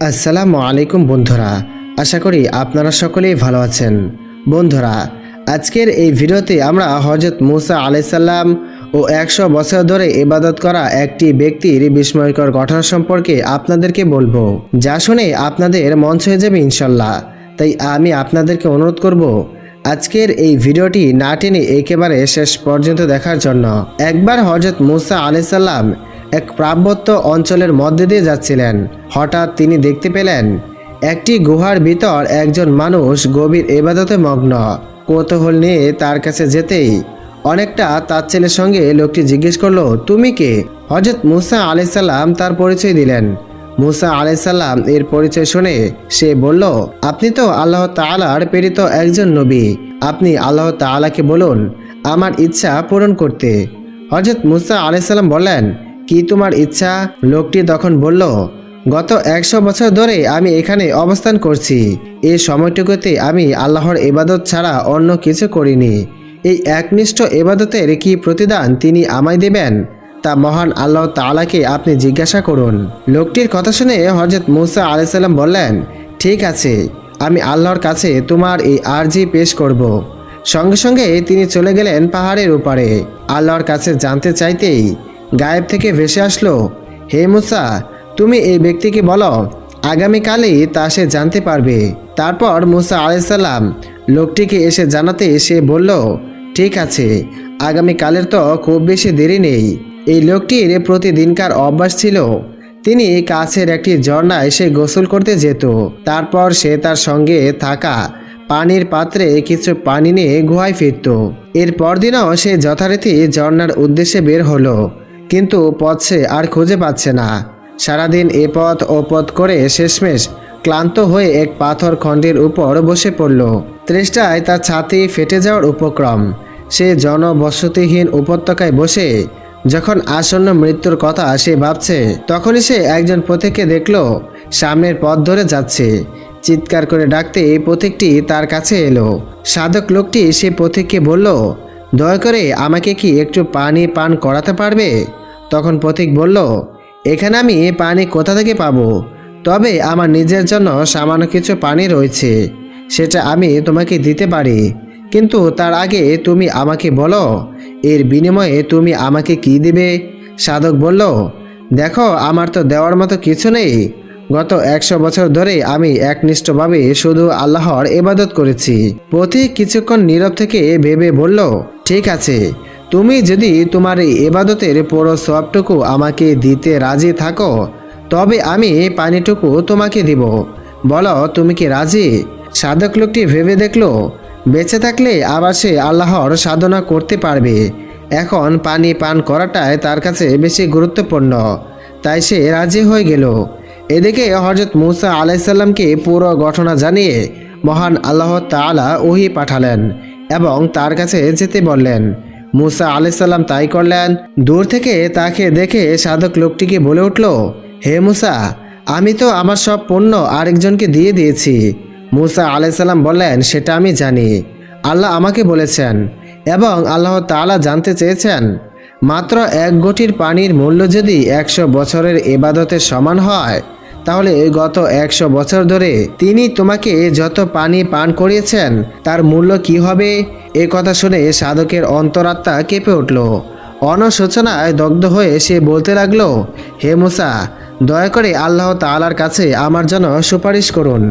আসসালামু আলাইকুম বন্ধুরা, আশা করি আপনারা সকলেই ভালো আছেন। বন্ধুরা, আজকের এই ভিডিওতে আমরা হজরত মুসা আলাইসাল্লাম ও একশো বছর ধরে ইবাদত করা একটি ব্যক্তির বিস্ময়কর ঘটনা সম্পর্কে আপনাদেরকে বলব। যা শুনে আপনাদের মঞ্চ হয়ে যাবে ইনশাল্লাহ। তাই আমি আপনাদেরকে অনুরোধ করব, আজকের এই ভিডিওটি না টেনে একেবারে শেষ পর্যন্ত দেখার জন্য। একবার হজরত মুসা আলাইসাল্লাম এক প্রাবত্য অঞ্চলের মধ্যে দিয়ে যাচ্ছিলেন। হঠাৎ তিনি দেখতে পেলেন, একটি গুহার ভিতর একজন মানুষ গভীর এবাদতে মগ্ন। কৌতূহল নিয়ে তার কাছে যেতেই অনেকটা তার ছেলের সঙ্গে লোকটি জিজ্ঞেস করল, তুমি কে? হজরত মুসা আলাইসাল্লাম তার পরিচয় দিলেন। মুসা আলাইসাল্লাম এর পরিচয় শুনে সে বলল, আপনি তো আল্লাহ তাআলার প্রেরিত একজন নবী। আপনি আল্লাহ তাআলাকে বলুন, আমার ইচ্ছা পূরণ করতে। হজরত মুসা আলাইসাল্লাম বললেন কি তোমার ইচ্ছা? লোকটি তখন বলল, গত একশো বছর ধরে আমি এখানে অবস্থান করছি। এই সময়টুকুতে আমি আল্লাহর ইবাদত ছাড়া অন্য কিছু করিনি। এই একনিষ্ঠ এবাদতের কি প্রতিদান তিনি আমায় দেবেন? তা মহান আল্লাহ তাআলাকে আপনি জিজ্ঞাসা করুন। লোকটির কথা শুনে হজরত মুসা আলাইসাল্লাম বললেন, ঠিক আছে, আমি আল্লাহর কাছে তোমার এই আর্জি পেশ করব। সঙ্গে সঙ্গে তিনি চলে গেলেন পাহাড়ের উপরে আল্লাহর কাছে জানতে চাইতেই গায়েব থেকে ভেসে আসলো, হে মুসা, তুমি এই ব্যক্তিকে বলো, আগামীকালই তা সে জানতে পারবে। তারপর মুসা আলাইসাল্লাম লোকটিকে এসে জানাতে সে বলল, ঠিক আছে, আগামীকালের তো খুব বেশি দেরি নেই। এই লোকটির প্রতিদিনকার অভ্যাস ছিল, তিনি কাছের একটি ঝর্ণায় সে গোসল করতে যেত। তারপর সে তার সঙ্গে থাকা পানির পাত্রে কিছু পানি নিয়ে গুহায় ফিরত। এর পরদিনও সে যথারীতি ঝর্ণার উদ্দেশ্যে বের হলো। কিন্তু পথ সে আর খুঁজে পাচ্ছে না। সারাদিন এ পথ ও পথ করে শেষমেশ ক্লান্ত হয়ে এক পাথর খণ্ডের উপর বসে পড়ল। তৃষ্টায় তার ছাতি ফেটে যাওয়ার উপক্রম। সে জনবসতিহীন উপত্যকায় বসে যখন আসন্ন মৃত্যুর কথা সে ভাবছে, তখনই সে একজন পথিককে দেখল, সামনের পথ ধরে যাচ্ছে। চিৎকার করে ডাকতে পথিকটি তার কাছে এলো। সাধক লোকটি সে পথিককে বলল দয়া করে আমাকে কি একটু পানি পান করাতে পারবে? তখন পথিক বলল, এখানে আমি পানি কোথা থেকে পাবো? তবে আমার নিজের জন্য সামান্য কিছু পানি রয়েছে, সেটা আমি তোমাকে দিতে পারি। কিন্তু তার আগে তুমি আমাকে বলো, এর বিনিময়ে তুমি আমাকে কি দিবে? সাধক বলল, দেখো, আমার তো দেওয়ার মতো কিছু নেই। গত একশো বছর ধরে আমি একনিষ্ঠভাবে শুধু আল্লাহর ইবাদত করেছি। পথিক কিছুক্ষণ নীরব থেকে ভেবে বলল, ঠিক আছে, তুমি যদি তোমার এই এবাদতের পুরো সবটুকু আমাকে দিতে রাজি থাকো, তবে আমি পানিটুকু তোমাকে দিব। বলো, তুমি কি রাজি? সাধক লোকটি ভেবে দেখল, বেঁচে থাকলে আবার সে আল্লাহর সাধনা করতে পারবে। এখন পানি পান করাটাই তার কাছে বেশি গুরুত্বপূর্ণ। তাই সে রাজি হয়ে গেল। এদিকে হজরত মুসা আলাইসাল্লামকে পুরো ঘটনা জানিয়ে মহান আল্লাহ তাআলা ওহি পাঠালেন এবং তার কাছে যেতে বললেন। মুসা আলাইসাল্লাম তাই করলেন, দূর থেকে তাকে দেখে সাধক লোকটিকে বলে উঠল, হে মুসা, আমি তো আমার সব পণ্য আরেকজনকে দিয়ে দিয়েছি। মুসা আলাইসাল্লাম বললেন, সেটা আমি জানি। আল্লাহ আমাকে বলেছেন এবং আল্লাহ তাআলা জানতে চেয়েছেন। মাত্র এক গটির পানির মূল্য যদি একশো বছরের এবাদতের সমান হয় তাহলে গত একশো বছর ধরে তিনি তোমাকে যত পানি পান করিয়েছেন, তার মূল্য কি হবে? এ কথা শুনে সাধকের অন্তরাত্মা কেঁপে উঠল। অনশোচনায় দগ্ধ হয়ে সে বলতে লাগল, হে মুসা, দয়া করে আল্লাহ তালার কাছে আমার জন্য সুপারিশ করুন,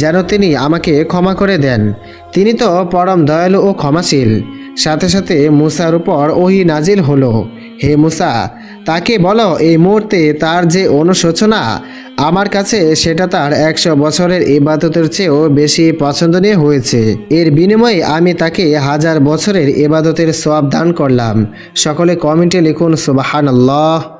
যেন তিনি আমাকে ক্ষমা করে দেন। তিনি তো পরম দয়ালু ও ক্ষমাশীল। সাথে সাথে মুসার উপর ওহি নাজিল হলো, হে মুসা তাকে বলো, এই মুহূর্তে তার যে অনুশোচনা, আমার কাছে সেটা তার একশো বছরের ইবাদতের চেয়েও বেশি পছন্দনীয় হয়েছে। এর বিনিময়ে আমি তাকে হাজার বছরের ইবাদতের সব দান করলাম। সকলে কমেন্টে লিখুন সুবাহান আল্লাহ